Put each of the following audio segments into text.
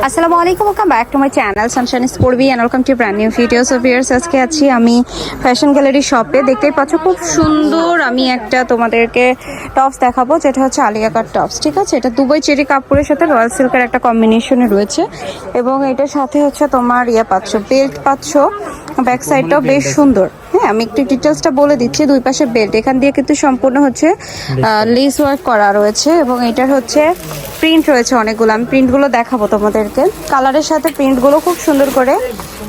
আসসালামু আলাইকুম welcome back to my channel sunshine স্পোর্টবি and welcome to brand new videos of years আজকে আছি আমি ফ্যাশন গ্যালারি শপে দেখতেই পাচ্ছ খুব সুন্দর আমি একটা তোমাদেরকে টপস দেখাবো, যেটা হচ্ছে আলিয়া কাট টপস ঠিক আছে? এটা দুবাই চেরি কাপড়ের সাথে রয়্যাল সিল্কের একটা কম্বিনেশনে রয়েছে। এবং এটার সাথে হচ্ছে তোমার ইয়ে পাচ্ছ বেল্ট পাচ্ছ। ব্যাক সাইডটাও বেশ সুন্দর। হ্যাঁ আমি একটু ডিটেলসটা বলে দিচ্ছি দুই পাশে বেল্ট এখান দিয়ে কিন্তু সম্পূর্ণ হচ্ছে লেস ওয়ার্ক করা। রয়েছে এবং এটার হচ্ছে প্রিন্ট রয়েছে অনেকগুলো। আমি প্রিন্টগুলো দেখাবো তোমাদেরকে। কালারের সাথে প্রিন্টগুলো খুব সুন্দর করে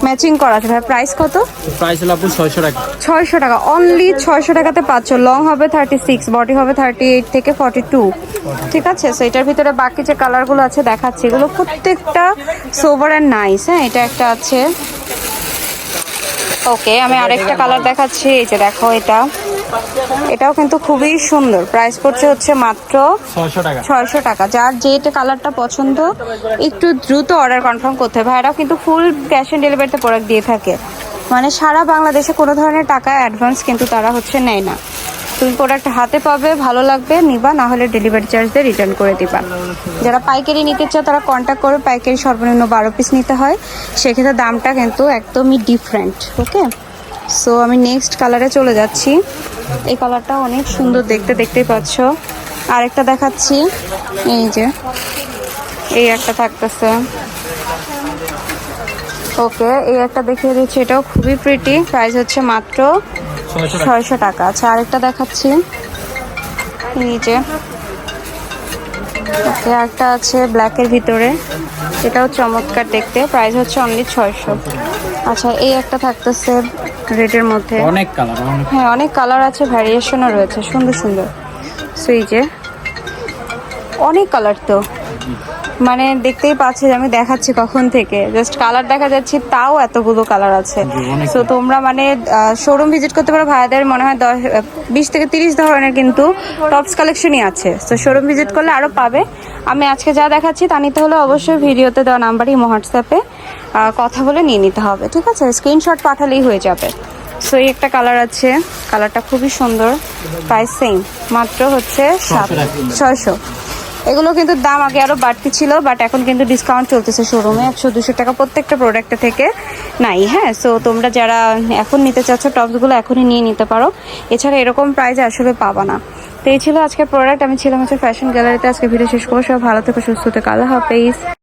ম্যাচিং করা আছে। ভাই প্রাইস কত? প্রাইস হলো আপু ছয়শো টাকা। ছয়শো টাকা। অনলি ছয়শো টাকাতে পাচ্ছ। লং হবে থার্টি সিক্স বডি হবে থার্টি এইট থেকে ফর্টি টু ঠিক আছে? সো এটার ভিতরে বাকি যে কালারগুলো আছে দেখাচ্ছি। এগুলো প্রত্যেকটা সোভার অ্যান্ড নাইস হ্যাঁ এটা একটা আছে ওকে আমি আরেকটা কালার দেখাচ্ছি। এই যে দেখো এটা। এটাও কিন্তু খুবই সুন্দর। প্রাইস পড়ছে হচ্ছে মাত্র ছয়শো টাকা। যার যেটা কালারটা পছন্দ একটু দ্রুত অর্ডার কনফার্ম করতে হবে এটাও কিন্তু ফুল ক্যাশ অন ডেলিভারিতে প্রোডাক্ট দিয়ে থাকে। মানে সারা বাংলাদেশে কোনো ধরনের টাকা অ্যাডভান্স কিন্তু তারা হচ্ছে নেয় না। তুমি প্রোডাক্ট হাতে পাবে, ভালো লাগবে, নিবা, না হলে ডেলিভারি চার্জ দিয়ে রিটার্ন করে দিবা। যারা পাইকারি নিতে চাও, তারা কন্ট্যাক্ট করে, পাইকারি সর্বনিম্ন বারো পিস নিতে হয়। সেক্ষেত্রে দামটা কিন্তু একদমই ডিফারেন্ট ওকে সো আমি নেক্সট কালারে চলে যাচ্ছি। এই কালারটা অনেক সুন্দর দেখতে, দেখতেই পাচ্ছ। আরেকটা দেখাচ্ছি। এই যে, এই একটা থাকতেছে। ওকে এই একটা দেখিয়ে দিচ্ছি। এটাও খুবই প্রিটি প্রাইস হচ্ছে মাত্র ছয়শো টাকা। আচ্ছা আরেকটা দেখাচ্ছি। এই যে। ওকে একটা আছে ব্ল্যাকের ভিতরে। এটাও চমৎকার দেখতে। প্রাইস হচ্ছে অনলি ছয়শো। আচ্ছা এই একটা থাকতেছে রেডের মধ্যে। অনেক কালার হ্যাঁ অনেক কালার আছে ভ্যারিয়েশনও রয়েছে সুন্দর সুন্দর। সো এই যে। অনেক কালার তো। মানে দেখতেই পাচ্ছি যে আমি দেখাচ্ছি কখন থেকে। জাস্ট কালার দেখা যাচ্ছে তাও এতগুলো কালার আছে। সো তোমরা মানে শোরুম ভিজিট করতে পারো ভাইয়াদের মনে হয় দশ বিশ থেকে তিরিশ ধরনের কিন্তু টপস কালেকশনই আছে। তো শোরুম ভিজিট করলে আরও পাবে। আমি আজকে যা দেখাচ্ছি তা নিতে হলে অবশ্যই ভিডিওতে দেওয়া নাম্বারই হোয়াটসঅ্যাপে কথা বলে নিয়ে নিতে হবে ঠিক আছে? স্ক্রিনশট পাঠালেই হয়ে যাবে। সো এই একটা কালার আছে। কালারটা খুবই সুন্দর প্রাইস সেম মাত্র হচ্ছে সাত ছয়শো। এগুলো কিন্তু দাম আগে আরও বাড়তি ছিল বাট এখন কিন্তু ডিসকাউন্ট চলতেছে শোরুমে একশো দুশো টাকা প্রত্যেকটা প্রোডাক্টে থেকে নাই হ্যাঁ? সো তোমরা যারা এখন নিতে চাচ্ছ টপসগুলো এখনই নিয়ে নিতে পারো। এছাড়া এরকম প্রাইজে আসলে পাবা না। তো এই ছিল আজকের প্রোডাক্ট আমি ছিলাম হচ্ছে ফ্যাশন গ্যালারিতে আজকে ভিডিও শেষ করব। সব ভালো থেকে, সুস্থ থেকে। আল্লাহ হাফেজ।